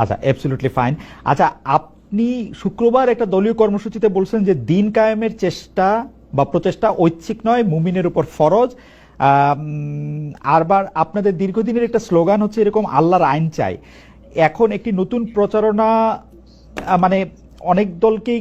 আচ্ছা absolutely fine আচ্ছা আপনি শুক্রবার একটা দলীয় কর্মসূচিতে বলছেন যে দিন কায়েমের চেষ্টা বা প্রচেষ্টা ঐচ্ছিক নয়, মুমিনের উপর ফরজ। আরবার আপনাদের দীর্ঘদিনের একটা স্লোগান হচ্ছে এরকম আল্লাহর আইন চাই। এখন একটি নতুন প্রচারণা মানে অনেক দলকেই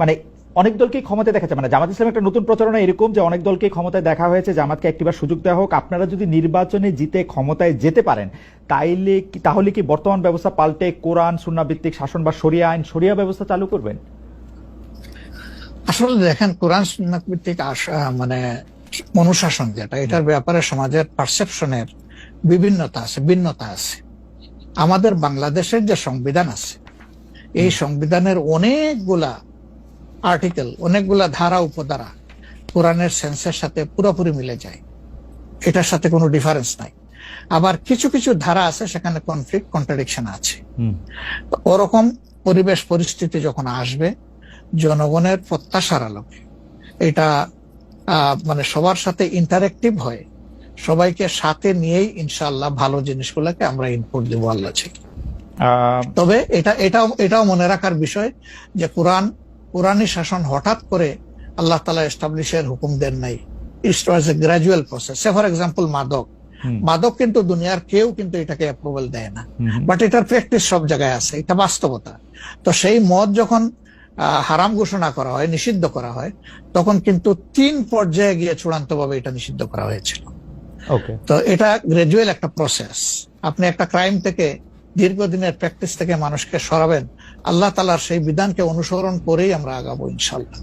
মানে অনেক দলকেই ক্ষমতায় দেখা যায় মানে জামাত ইসলাম একটা নতুন প্রচারণা এরকম যে অনেক দলকেই ক্ষমতায় দেখা হয়েছে জামাতকে একটিবার সুযোগ দেওয়া হোক। আপনারা যদি নির্বাচনে জিতে ক্ষমতায় যেতে পারেন তাইলে তাহলে কি বর্তমান ব্যবস্থা পাল্টে কোরআন সুন্না ভিত্তিক শাসন বা শরিয়া আইন শরিয়া ব্যবস্থা চালু করবেন? আসলে দেখেন কোরআন সুন্নাত ভিত্তিক আস- মানে অনুশাসন যেটা এটার ব্যাপারে সমাজের পারসেপশনের বিভিন্নতা আছে ভিন্নতা আছে। আমাদের বাংলাদেশের যে সংবিধান আছে এই সংবিধানের অনেকগুলা আর্টিকেল অনেকগুলা ধারা উপধারা কোরআনের সেন্সের সাথে পুরোপুরি মিলে যায়। এটার সাথে কোনো ডিফারেন্স নাই। আবার কিছু কিছু ধারা আছে সেখানে কনফ্লিক্ট কন্ট্রাডিকশন আছে। ওরকম পরিবেশ পরিস্থিতি যখন আসবে জনগণের প্রত্যাশার আলোকে। এটা মানে সবার সাথে ইন্টারেক্টিভ হয়। সবাইকে সাথে নিয়েই ইনশাল্লাহ ভালো জিনিসগুলোকে আমরা ইনপুট দেবো আল্লাহ থেকে। তবে এটা এটাও এটাও মনে রাখার বিষয় যে কোরআন কোরআনী শাসন হঠাৎ করে আল্লাহ তালা এস্টাবলিশের হুকুম দেন নাই। It was a gradual process say for example মাদক। মাদক কিন্তু দুনিয়ার কেউ কিন্তু এটাকে অ্যাপ্রুভাল দেয় না। বাট এটার প্র্যাকটিস সব জায়গায় আছে। এটা বাস্তবতা। তো সেই মদ যখন হারাম ঘোষণা করা হয় নিষিদ্ধ করা হয় তখন কিন্তু তিন পর্যায়ে গিয়ে চূড়ান্ত ভাবে এটা নিষিদ্ধ করা হয়েছিল। তো এটা গ্রাজুয়াল একটা প্রসেস আপনি একটা ক্রাইম থেকে দীর্ঘদিনের প্র্যাকটিস থেকে মানুষকে সরাবেন আল্লাহ তালার সেই বিধানকে অনুসরণ করেই আমরা আগাবো ইনশাল্লাহ